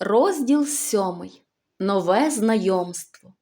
Розділ сьомий. Нове знайомство.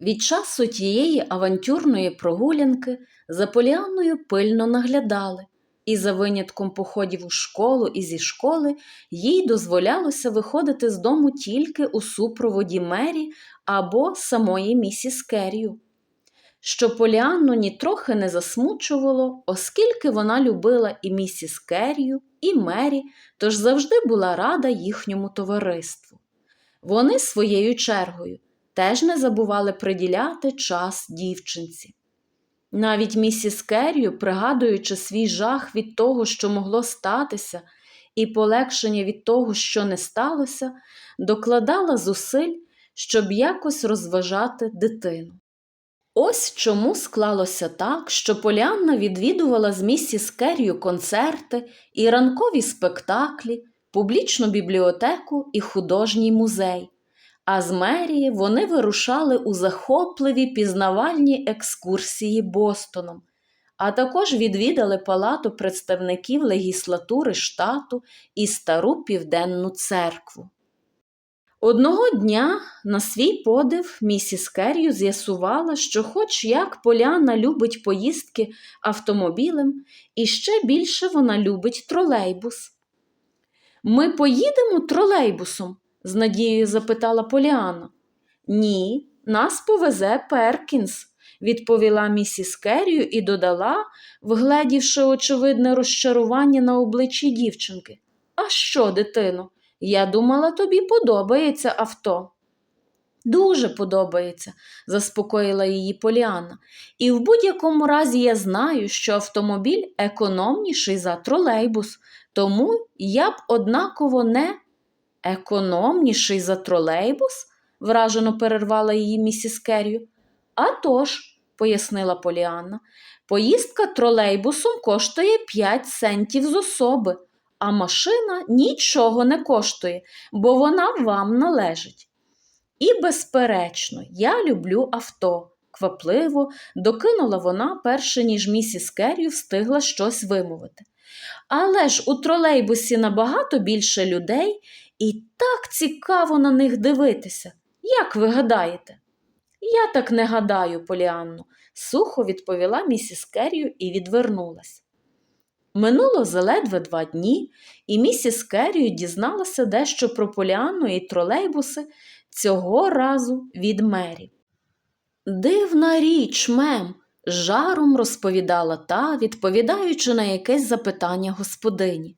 Від часу тієї авантюрної прогулянки за Поліанною пильно наглядали, і за винятком походів у школу і зі школи їй дозволялося виходити з дому тільки у супроводі Мері або самої місіс Керрію. Що Поліанну нітрохи не засмучувало, оскільки вона любила і місіс Керрію, і Мері, тож завжди була рада їхньому товариству. Вони своєю чергою теж не забували приділяти час дівчинці. Навіть місіс Керрію, пригадуючи свій жах від того, що могло статися, і полегшення від того, що не сталося, докладала зусиль, щоб якось розважати дитину. Ось чому склалося так, що Поліанна відвідувала з місіс Керрію концерти і ранкові спектаклі, публічну бібліотеку і художній музей. А з мерії вони вирушали у захопливі пізнавальні екскурсії Бостоном, а також відвідали палату представників легіслатури штату і стару південну церкву. Одного дня на свій подив місіс Керрію з'ясувала, що хоч як Поляна любить поїздки автомобілем, і ще більше вона любить тролейбус. Ми поїдемо тролейбусом? з надією запитала Поліана. Ні, нас повезе Перкінс, відповіла місіс Керрію і додала, вгледівши очевидне розчарування на обличчі дівчинки. А що, дитино? Я думала, тобі подобається авто. Дуже подобається, заспокоїла її Поліана. І в будь-якому разі я знаю, що автомобіль економніший за тролейбус, тому я б однаково не економніший за тролейбус? вражено перервала її місіс Керрію. «А тож», – пояснила Поліанна, поїздка тролейбусом коштує 5 центів з особи а машина нічого не коштує, бо вона вам належить. І, безперечно, я люблю авто. Квапливо докинула вона, перше ніж місіс Керрі встигла щось вимовити. Але ж у тролейбусі набагато більше людей, і так цікаво на них дивитися. Як ви гадаєте? Я так не гадаю, Поліанну, сухо відповіла місіс Керрію і відвернулась. Минуло заледве два дні, і місіс Керрію дізналася дещо про Поліанну і тролейбуси цього разу від Мері. Дивна річ, мем, жаром розповідала та, відповідаючи на якесь запитання господині.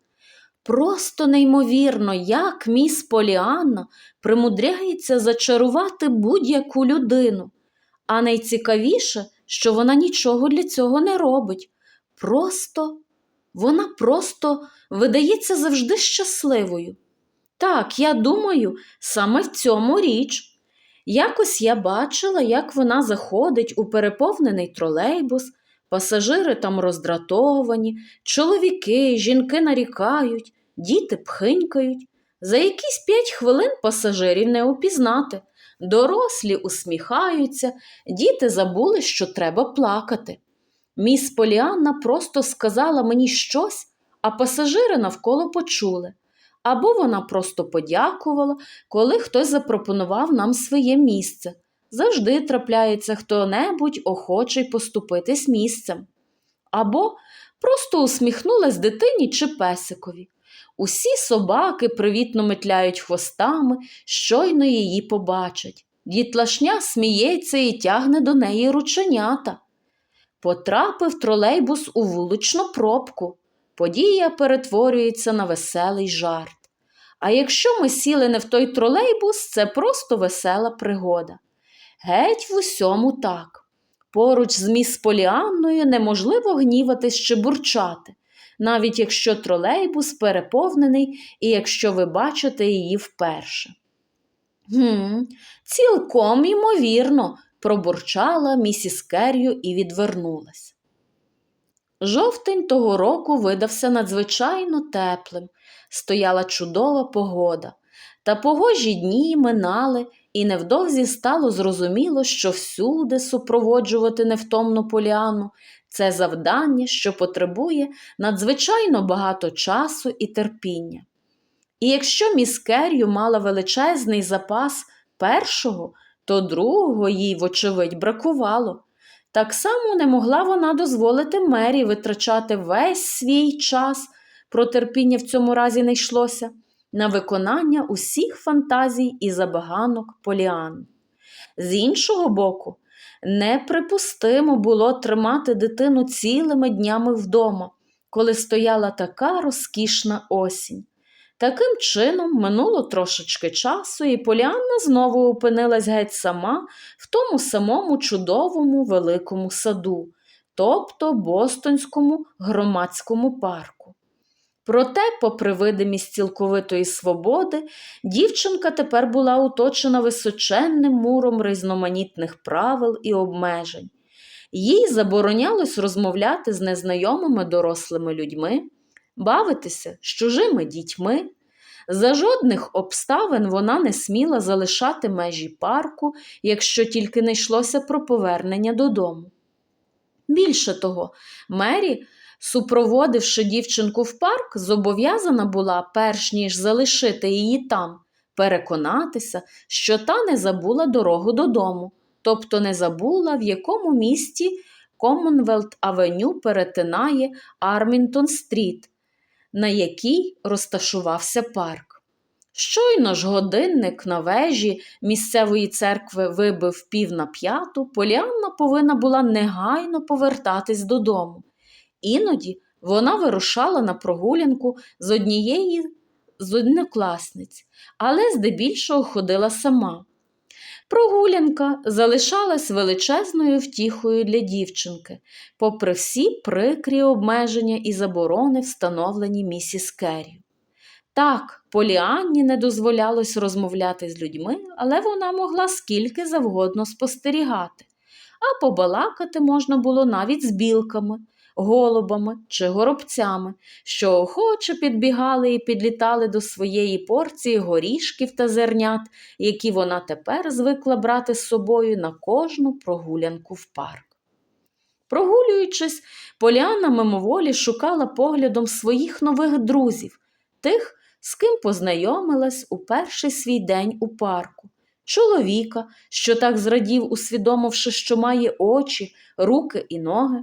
Просто неймовірно, як міс Поліанна примудряється зачарувати будь-яку людину, а найцікавіше, що вона нічого для цього не робить. Просто вона просто видається завжди щасливою. Так, я думаю, саме в цьому річ. Якось я бачила, як вона заходить у переповнений тролейбус, пасажири там роздратовані, чоловіки, жінки нарікають, діти пхинькають. За якісь п'ять хвилин пасажирів не упізнати. Дорослі усміхаються, діти забули, що треба плакати. Міс Поліанна просто сказала мені щось, а пасажири навколо почули. Або вона просто подякувала, коли хтось запропонував нам своє місце. Завжди трапляється хто-небудь охочий поступитись місцем. Або просто усміхнулась дитині чи песикові. Усі собаки привітно метляють хвостами, щойно її побачать. Дітлашня сміється і тягне до неї рученята. Потрапив тролейбус у вуличну пробку. Подія перетворюється на веселий жарт. А якщо ми сіли не в той тролейбус, це просто весела пригода. Геть в усьому так. Поруч з міс Поліанною неможливо гніватись чи бурчати, навіть якщо тролейбус переповнений і якщо ви бачите її вперше. Гм, Цілком ймовірно, пробурчала місіс Керрю і відвернулась. Жовтень того року видався надзвичайно теплим, стояла чудова погода, та погожі дні минали, і невдовзі стало зрозуміло, що всюди супроводжувати невтомну поляну це завдання, що потребує надзвичайно багато часу і терпіння. І якщо міс Керрю мала величезний запас першого, то другого їй, вочевидь, бракувало. Так само не могла вона дозволити Мері витрачати весь свій час, про терпіння в цьому разі не йшлося, на виконання усіх фантазій і забаганок Поліан. З іншого боку, неприпустимо було тримати дитину цілими днями вдома, коли стояла така розкішна осінь. Таким чином, минуло трошечки часу, і Поліанна знову опинилась геть сама в тому самому чудовому великому саду, тобто Бостонському громадському парку. Проте, попри видимість цілковитої свободи, дівчинка тепер була оточена височенним муром різноманітних правил і обмежень. Їй заборонялось розмовляти з незнайомими дорослими людьми, бавитися з чужими дітьми. За жодних обставин вона не сміла залишати межі парку, якщо тільки не йшлося про повернення додому. Більше того, Мері, супроводивши дівчинку в парк, зобов'язана була, перш ніж залишити її там, переконатися, що та не забула дорогу додому, тобто не забула, в якому місті Коммонвелт Авеню перетинає Армінтон Стріт, на якій розташувався парк. Щойно ж годинник на вежі місцевої церкви вибив пів на п'яту, Поліанна повинна була негайно повертатись додому. Іноді вона вирушала на прогулянку з однієї з однокласниць, але здебільшого ходила сама. Прогулянка залишалась величезною втіхою для дівчинки, попри всі прикрі обмеження і заборони, встановлені місіс Керрі. Так, Поліанні не дозволялось розмовляти з людьми, але вона могла скільки завгодно спостерігати, а побалакати можна було навіть з білками, голубами чи горобцями, що охоче підбігали і підлітали до своєї порції горішків та зернят, які вона тепер звикла брати з собою на кожну прогулянку в парк. Прогулюючись, Поляна мимоволі шукала поглядом своїх нових друзів, тих, з ким познайомилась у перший свій день у парку, чоловіка, що так зрадів, усвідомивши, що має очі, руки і ноги,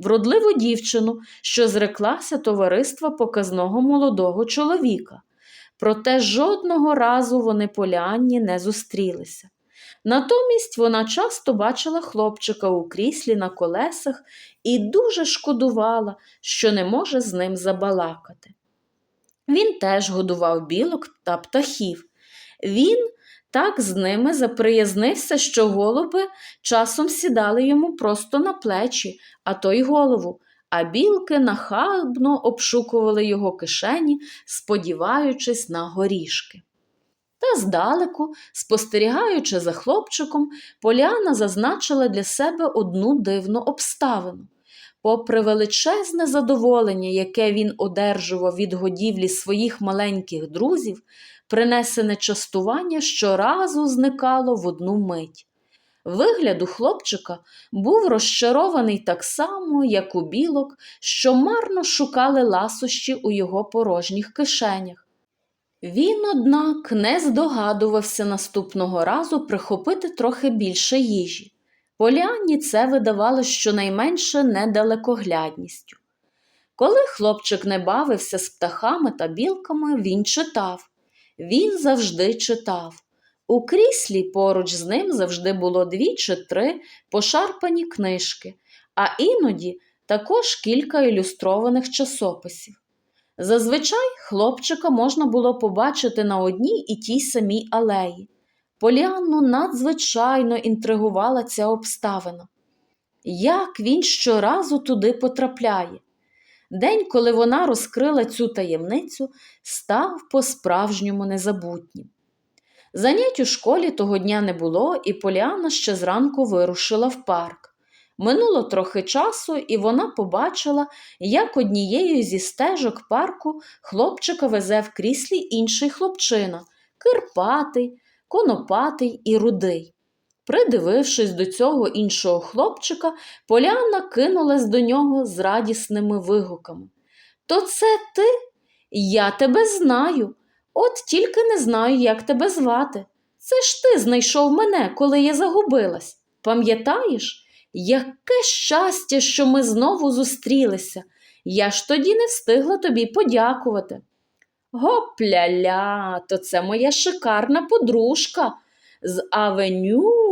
вродливу дівчину, що зреклася товариства показного молодого чоловіка. Проте жодного разу вони полянні не зустрілися. Натомість вона часто бачила хлопчика у кріслі на колесах і дуже шкодувала, що не може з ним забалакати. Він теж годував білок та птахів. Він так з ними заприязнився, що голуби часом сідали йому просто на плечі, а то й голову, а білки нахабно обшукували його кишені, сподіваючись на горішки. Та здалеку, спостерігаючи за хлопчиком, Поляна зазначила для себе одну дивну обставину. Попри величезне задоволення, яке він одержував від годівлі своїх маленьких друзів, принесене частування щоразу зникало в одну мить. Вигляд у хлопчика був розчарований так само, як у білок, що марно шукали ласощі у його порожніх кишенях. Він, однак, не здогадувався наступного разу прихопити трохи більше їжі. Поліанні це видавало щонайменше недалекоглядністю. Коли хлопчик не бавився з птахами та білками, він читав. Він завжди читав. У кріслі поруч з ним завжди було дві чи три пошарпані книжки, а іноді також кілька ілюстрованих часописів. Зазвичай хлопчика можна було побачити на одній і тій самій алеї. Поліанну надзвичайно інтригувала ця обставина. Як він щоразу туди потрапляє? День, коли вона розкрила цю таємницю, став по-справжньому незабутнім. Занять у школі того дня не було, і Поліана ще зранку вирушила в парк. Минуло трохи часу, і вона побачила, як однією зі стежок парку хлопчика везе в кріслі інший хлопчина кирпатий, конопатий і рудий. Придивившись до цього іншого хлопчика, Поляна кинулась до нього з радісними вигуками. То це ти? Я тебе знаю. От тільки не знаю, як тебе звати. Це ж ти знайшов мене, коли я загубилась. Пам'ятаєш, яке щастя, що ми знову зустрілися. Я ж тоді не встигла тобі подякувати. Гопля-ля, то це моя шикарна подружка з авеню,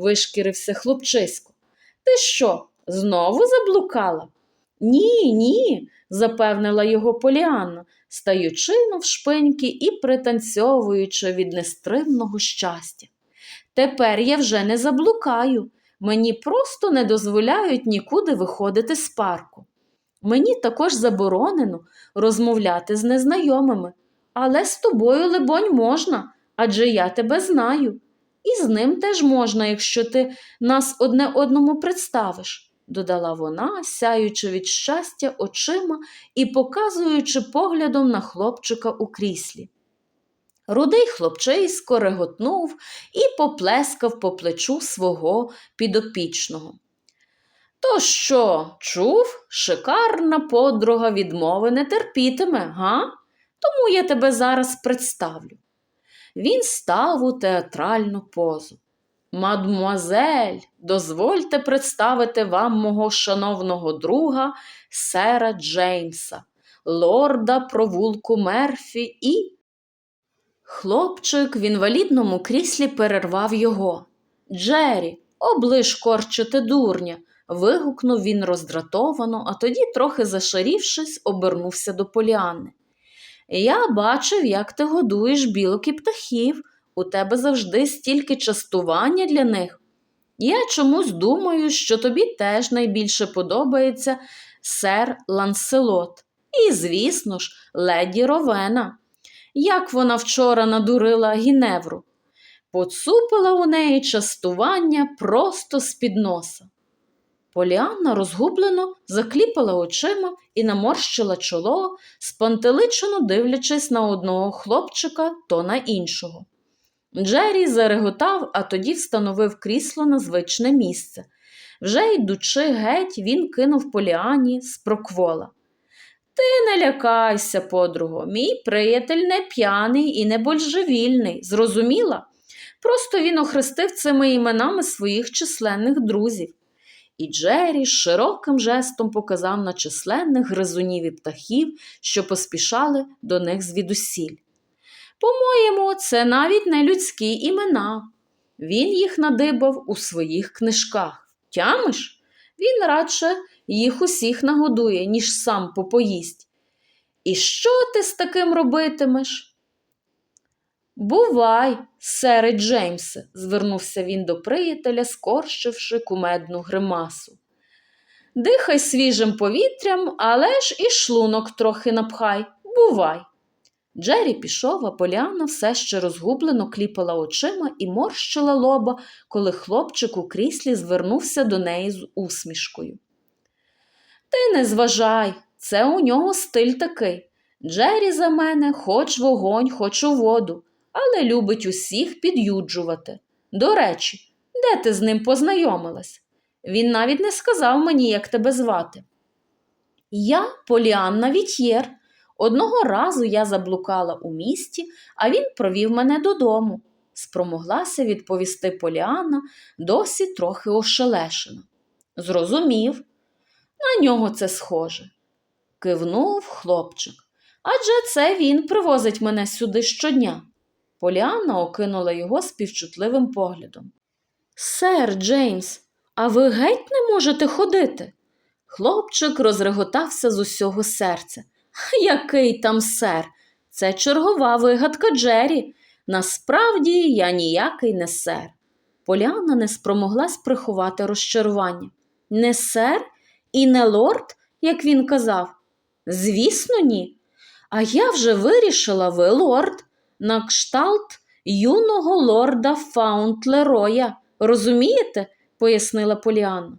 вишкірився хлопчисько. Ти що, знову заблукала? Ні, ні, запевнила його Поліанна, стаючи навшпиньки і пританцьовуючи від нестримного щастя. Тепер я вже не заблукаю. Мені просто не дозволяють нікуди виходити з парку. Мені також заборонено розмовляти з незнайомими, але з тобою, либонь, можна, адже я тебе знаю. І з ним теж можна, якщо ти нас одне одному представиш, додала вона, сяючи від щастя очима і показуючи поглядом на хлопчика у кріслі. Рудий хлопчисько реготнув і поплескав по плечу свого підопічного. То що, чув, шикарна подруга відмови не терпітиме, га? Тому я тебе зараз представлю. Він став у театральну позу. Мадмуазель, дозвольте представити вам мого шановного друга сера Джеймса, лорда провулку Мерфі і. Хлопчик в інвалідному кріслі перервав його. Джері, оближ корчити дурня. вигукнув він роздратовано, а тоді, трохи зашарівшись, обернувся до Поліанни. Я бачив, як ти годуєш білок і птахів. У тебе завжди стільки частування для них. Я чомусь думаю, що тобі теж найбільше подобається сер Ланселот. І, звісно ж, леді Ровена. Як вона вчора надурила Гіневру, поцупила у неї частування просто з-під носа. Поліанна розгублено закліпала очима і наморщила чоло, спантеличено дивлячись на одного хлопчика, то на іншого. Джері зареготав, а тоді встановив крісло на звичне місце. Вже йдучи геть, він кинув Поліані з проквола. Ти не лякайся, подруго, мій приятель не п'яний і не божевільний, зрозуміла? Просто він охрестив цими іменами своїх численних друзів. І Джері широким жестом показав на численних гризунів і птахів, що поспішали до них звідусіль. По-моєму, це навіть не людські імена. Він їх надибав у своїх книжках. Тямиш? Він радше їх усіх нагодує, ніж сам попоїсть. І що ти з таким робитимеш? Бувай, сере Джеймсе, звернувся він до приятеля, скорщивши кумедну гримасу. Дихай свіжим повітрям, але ж і шлунок трохи напхай. Бувай. Джері пішов, а Поляна все ще розгублено кліпала очима і морщила лоба, коли хлопчик у кріслі звернувся до неї з усмішкою. Ти не зважай, це у нього стиль такий. Джері за мене хоч вогонь, хоч у воду, але любить усіх під'юджувати. До речі, де ти з ним познайомилась? Він навіть не сказав мені, як тебе звати. Я Поліанна Вітєр. Одного разу я заблукала у місті, а він провів мене додому, спромоглася відповісти Поліанна, досі трохи ошелешена. Зрозумів, на нього це схоже. Кивнув хлопчик. Адже це він привозить мене сюди щодня. Поліанна окинула його співчутливим поглядом. Сер Джеймс, а ви геть не можете ходити? Хлопчик розреготався з усього серця. Який там сер? Це чергова вигадка Джері. Насправді я ніякий не сер. Поліанна не спромоглась приховати розчарування. Не сер і не лорд, як він казав. Звісно, ні. А я вже вирішила, ви лорд, на кшталт юного лорда Фаунтлероя. Розумієте? пояснила Поліанна.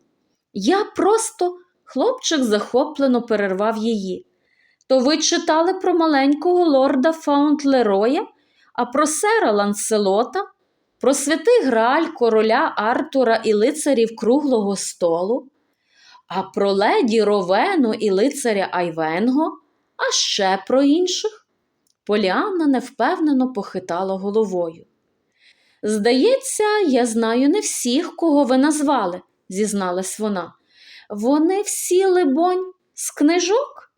Я просто хлопчик захоплено перервав її. То ви читали про маленького лорда Фаунтлероя, а про сера Ланселота, про святий Грааль короля Артура і лицарів круглого столу, а про леді Ровену і лицаря Айвенго, а ще про інших? Поліанна невпевнено похитала головою. Здається, я знаю не всіх, кого ви назвали, зізналась вона. Вони всі, либонь, з книжок?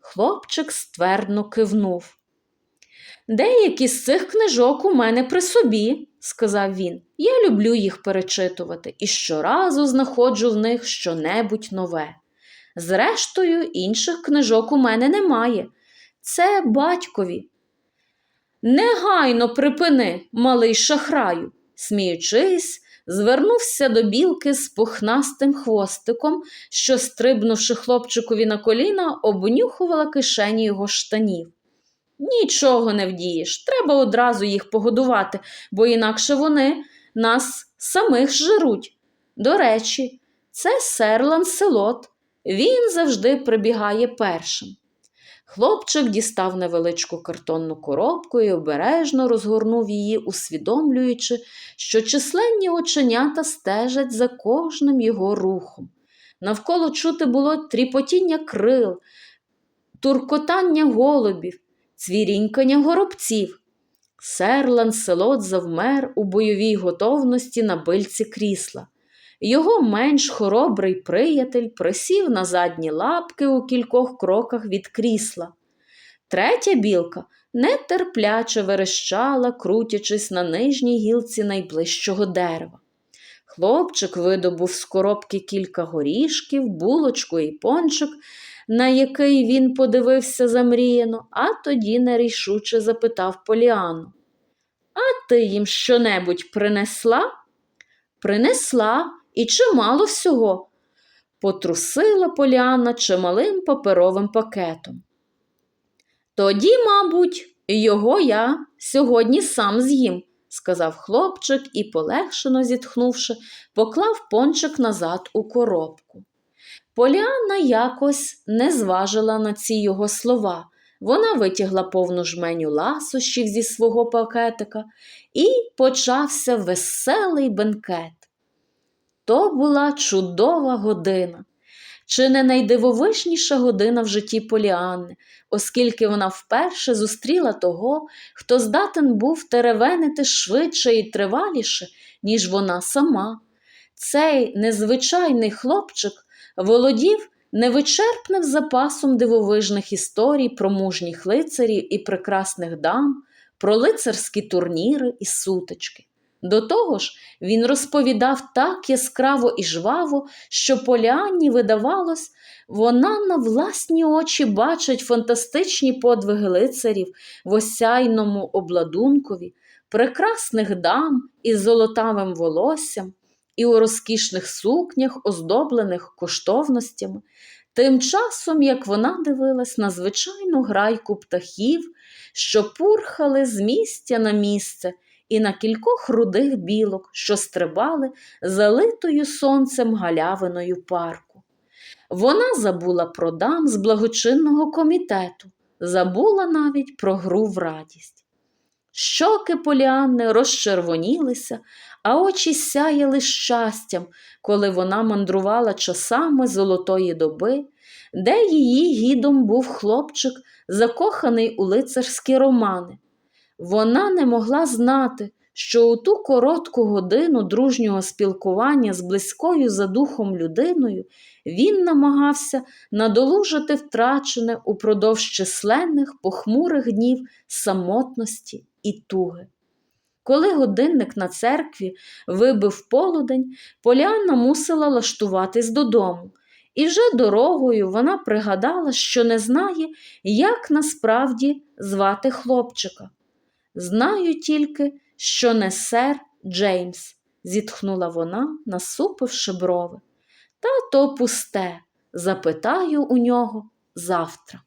Хлопчик ствердно кивнув. Деякі з цих книжок у мене при собі, сказав він. Я люблю їх перечитувати і щоразу знаходжу в них щонебудь нове. Зрештою, інших книжок у мене немає. Це батькові. Негайно припини, малий шахраю, сміючись, звернувся до білки з пухнастим хвостиком, що, стрибнувши хлопчикові на коліна, обнюхувала кишені його штанів. Нічого не вдієш, треба одразу їх погодувати, бо інакше вони нас самих жируть. До речі, це сер Ланселот. Він завжди прибігає першим. Хлопчик дістав невеличку картонну коробку і обережно розгорнув її, усвідомлюючи, що численні оченята стежать за кожним його рухом. Навколо чути було тріпотіння крил, туркотання голубів, цвірінькання горобців. Сер Ланселот завмер у бойовій готовності на бильці крісла. Його менш хоробрий приятель присів на задні лапки у кількох кроках від крісла. Третя білка нетерпляче верещала, крутячись на нижній гілці найближчого дерева. Хлопчик видобув з коробки кілька горішків, булочку і пончик, на який він подивився замріяно, а тоді нерішуче запитав Поліану. А ти їм щонебудь принесла? Принесла і чимало всього. Потрусила Поліана чималим паперовим пакетом. Тоді, мабуть, його я сьогодні сам з'їм, сказав хлопчик і, полегшено зітхнувши, поклав пончик назад у коробку. Поліанна якось не зважила на ці його слова. Вона витягла повну жменю ласощів зі свого пакетика і почався веселий бенкет. То була чудова година, чи не найдивовижніша година в житті Поліанни, оскільки вона вперше зустріла того, хто здатен був теревенити швидше і триваліше, ніж вона сама. Цей незвичайний хлопчик володів невичерпним запасом дивовижних історій про мужніх лицарів і прекрасних дам, про лицарські турніри і сутички. До того ж, він розповідав так яскраво і жваво, що Поліанні видавалось, вона на власні очі бачить фантастичні подвиги лицарів в осяйному обладункові, прекрасних дам із золотавим волоссям і у розкішних сукнях, оздоблених коштовностями, тим часом як вона дивилась на звичайну грайку птахів, що пурхали з місця на місце і на кількох рудих білок, що стрибали залитою сонцем галявиною парку. Вона забула про дам з благочинного комітету, забула навіть про гру в радість. Щоки Поліанни розчервонілися, а очі сяяли щастям, коли вона мандрувала часами золотої доби, де її гідом був хлопчик, закоханий у лицарські романи. Вона не могла знати, що у ту коротку годину дружнього спілкування з близькою за духом людиною він намагався надолужити втрачене упродовж численних похмурих днів самотності і туги. Коли годинник на церкві вибив полудень, Поліанна мусила лаштуватись додому, і вже дорогою вона пригадала, що не знає, як насправді звати хлопчика. Знаю тільки, що не сер Джеймс, зітхнула вона, насупивши брови. Та то пусте, запитаю у нього завтра.